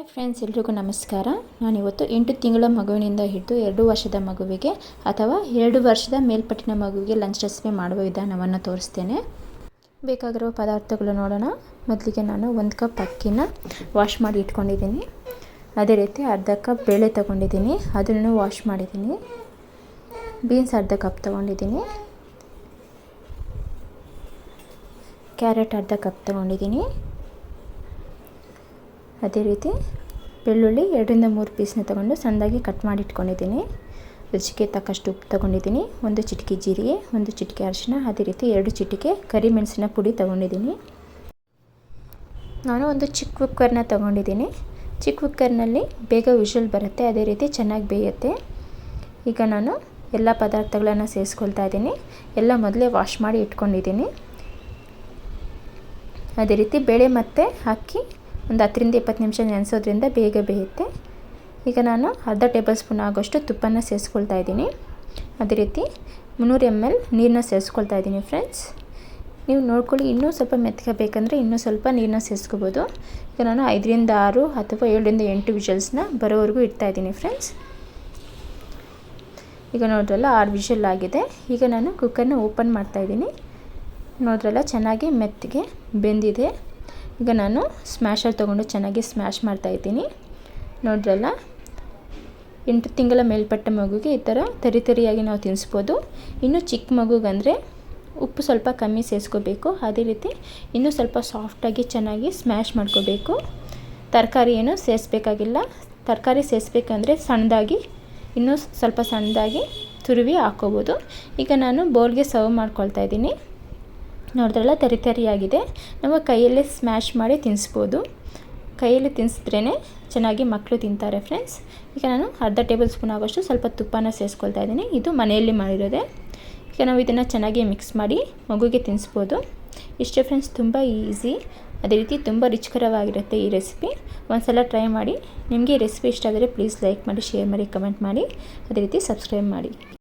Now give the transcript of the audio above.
Hi friends, ಎಲ್ರಿಗೂ ನಮಸ್ಕಾರ. ನಾನಿವತ್ತು ಎಂಟು ತಿಂಗಳ ಮಗುವಿನಿಂದ ಹಿಡಿದು ಎರಡು ವರ್ಷದ ಮಗುವಿಗೆ ಅಥವಾ ಎರಡು ವರ್ಷದ ಮೇಲ್ಪಟ್ಟಿನ ಮಗುವಿಗೆ ಲಂಚ್ ರೆಸಿಪಿ ಮಾಡುವ ವಿಧಾನವನ್ನು ತೋರಿಸ್ತೇನೆ. ಬೇಕಾಗಿರುವ ಪದಾರ್ಥಗಳು ನೋಡೋಣ. ಮೊದಲಿಗೆ ನಾನು ಒಂದು ಕಪ್ ಅಕ್ಕಿನ ವಾಶ್ ಮಾಡಿ ಇಟ್ಕೊಂಡಿದ್ದೀನಿ. ಅದೇ ರೀತಿ ಅರ್ಧ ಕಪ್ ಬೇಳೆ ತೊಗೊಂಡಿದ್ದೀನಿ. ಅದನ್ನು ವಾಶ್ ಮಾಡಿದ್ದೀನಿ. ಬೀನ್ಸ್ ಅರ್ಧ ಕಪ್ ತೊಗೊಂಡಿದ್ದೀನಿ. ಕ್ಯಾರೆಟ್ ಅರ್ಧ ಕಪ್ ತೊಗೊಂಡಿದ್ದೀನಿ. ಅದೇ ರೀತಿ ಬೆಳ್ಳುಳ್ಳಿ ಎರಡರಿಂದ ಮೂರು ಪೀಸ್ನ ತಗೊಂಡು ಸಣ್ಣದಾಗಿ ಕಟ್ ಮಾಡಿ ಇಟ್ಕೊಂಡಿದ್ದೀನಿ. ರುಚಿಗೆ ತಕ್ಕಷ್ಟು ಉಪ್ಪು ತೊಗೊಂಡಿದ್ದೀನಿ. ಒಂದು ಚಿಟಿಕೆ ಜೀರಿಗೆ, ಒಂದು ಚಿಟಿಕೆ ಅರಿಶಿನ ಅದೇ ರೀತಿ ಎರಡು ಚಿಟಿಕೆ ಕರಿಮೆಣಸಿನ ಪುಡಿ ತೊಗೊಂಡಿದ್ದೀನಿ. ನಾನು ಒಂದು ಚಿಕ್ಕ ಕುಕ್ಕರ್ನ ತೊಗೊಂಡಿದ್ದೀನಿ. ಚಿಕ್ಕ ಕುಕ್ಕರ್ನಲ್ಲಿ ಬೇಗ ವಿಷಲ್ ಬರುತ್ತೆ, ಅದೇ ರೀತಿ ಚೆನ್ನಾಗಿ ಬೇಯುತ್ತೆ. ಈಗ ನಾನು ಎಲ್ಲ ಪದಾರ್ಥಗಳನ್ನು ಸೇರಿಸ್ಕೊಳ್ತಾ ಇದ್ದೀನಿ. ಎಲ್ಲ ಮೊದಲೇ ವಾಶ್ ಮಾಡಿ ಇಟ್ಕೊಂಡಿದ್ದೀನಿ. ಅದೇ ರೀತಿ ಬೇಳೆ ಮತ್ತು ಅಕ್ಕಿ ಒಂದು ಹತ್ತರಿಂದ ಇಪ್ಪತ್ತು ನಿಮಿಷ ನೆನೆಸೋದ್ರಿಂದ ಬೇಗ ಬೇಯುತ್ತೆ. ಈಗ ನಾನು ಅರ್ಧ ಟೇಬಲ್ ಸ್ಪೂನ್ ಆಗೋಷ್ಟು ತುಪ್ಪನ ಸೇರಿಸ್ಕೊಳ್ತಾ ಇದ್ದೀನಿ. ಅದೇ ರೀತಿ ಮುನ್ನೂರು ಎಂ ಎಲ್ ನೀರನ್ನ ಸೇರಿಸ್ಕೊಳ್ತಾ ಇದ್ದೀನಿ ಫ್ರೆಂಡ್ಸ್. ನೀವು ನೋಡ್ಕೊಳ್ಳಿ, ಇನ್ನೂ ಸ್ವಲ್ಪ ಮೆತ್ತಗೆ ಬೇಕಂದರೆ ಇನ್ನೂ ಸ್ವಲ್ಪ ನೀರನ್ನ ಸೇರಿಸ್ಕೋಬೋದು ಈಗ ನಾನು ಐದರಿಂದ ಆರು ಅಥವಾ ಏಳರಿಂದ ಎಂಟು ವಿಷಲ್ಸ್ನ ಬರೋವರೆಗೂ ಇಡ್ತಾಯಿದ್ದೀನಿ ಫ್ರೆಂಡ್ಸ್. ಈಗ ನೋಡ್ರಲ್ಲ ಆರು ವಿಷಲ್ ಆಗಿದೆ. ಈಗ ನಾನು ಕುಕ್ಕರ್ನ ಓಪನ್ ಮಾಡ್ತಾಯಿದ್ದೀನಿ ನೋಡ್ರಲ್ಲ ಚೆನ್ನಾಗಿ ಮೆತ್ತಗೆ ಬೆಂದಿದೆ. ಈಗ ನಾನು ಸ್ಮ್ಯಾಶರ್ ತೊಗೊಂಡು ಚೆನ್ನಾಗಿ ಸ್ಮ್ಯಾಶ್ ಮಾಡ್ತಾಯಿದ್ದೀನಿ ನೋಡ್ರಲ್ಲ? ಎಂಟು ತಿಂಗಳ ಮೇಲ್ಪಟ್ಟ ಮಗುಗೆ ಈ ಥರ ತರಿ ತರಿಯಾಗಿ ನಾವು ತಿನ್ನಿಸ್ಬೋದು ಇನ್ನು ಚಿಕ್ಕ ಮಗುಗಂದರೆ ಉಪ್ಪು ಸ್ವಲ್ಪ ಕಮ್ಮಿ ಸೇರಿಸ್ಕೋಬೇಕು ಅದೇ ರೀತಿ ಇನ್ನೂ ಸ್ವಲ್ಪ ಸಾಫ್ಟಾಗಿ ಚೆನ್ನಾಗಿ ಸ್ಮ್ಯಾಶ್ ಮಾಡ್ಕೋಬೇಕು. ತರಕಾರಿ ಏನು ಸೇರಿಸ್ಬೇಕಾಗಿಲ್ಲ ತರಕಾರಿ ಸೇರಿಸ್ಬೇಕಂದ್ರೆ ಸಣ್ಣದಾಗಿ, ಇನ್ನೂ ಸ್ವಲ್ಪ ಸಣ್ಣದಾಗಿ ತುರುವಿ ಹಾಕ್ಕೋಬೋದು. ಈಗ ನಾನು ಬೌಲ್ಗೆ ಸರ್ವ್ ಮಾಡ್ಕೊಳ್ತಾ ಇದ್ದೀನಿ. ನೋಡಿದ್ರಲ್ಲ, ತರಿ ತರಿಯಾಗಿದೆ. ನಮ್ಮ ಕೈಯಲ್ಲೇ ಸ್ಮ್ಯಾಶ್ ಮಾಡಿ ತಿನ್ನಿಸ್ಬೋದು ಕೈಯಲ್ಲಿ ತಿನ್ನಿಸಿದ್ರೇ ಚೆನ್ನಾಗಿ ಮಕ್ಕಳು ತಿಂತಾರೆ ಫ್ರೆಂಡ್ಸ್ ಈಗ ನಾನು ಅರ್ಧ ಟೇಬಲ್ ಸ್ಪೂನ್ ಆಗೋಷ್ಟು ಸ್ವಲ್ಪ ತುಪ್ಪನ ಸೇರಿಸ್ಕೊಳ್ತಾ ಇದ್ದೀನಿ. ಇದು ಮನೆಯಲ್ಲಿ ಮಾಡಿರೋದೆ. ಈಗ ನಾವು ಇದನ್ನು ಚೆನ್ನಾಗಿ ಮಿಕ್ಸ್ ಮಾಡಿ ಮಗುಗೆ ತಿನ್ನಿಸ್ಬೋದು ಇಷ್ಟೇ ಫ್ರೆಂಡ್ಸ್ ತುಂಬ ಈಸಿ ಅದೇ ರೀತಿ ತುಂಬ ರುಚಿಕರವಾಗಿರುತ್ತೆ ಈ ರೆಸಿಪಿ ಒಂದು ಸಲ ಟ್ರೈ ಮಾಡಿ. ನಿಮಗೆ ರೆಸಿಪಿ ಇಷ್ಟ ಆದರೆ ಪ್ಲೀಸ್ ಲೈಕ್ ಮಾಡಿ ಶೇರ್ ಮಾಡಿ ಕಮೆಂಟ್ ಮಾಡಿ. ಅದೇ ರೀತಿ ಸಬ್ಸ್ಕ್ರೈಬ್ ಮಾಡಿ.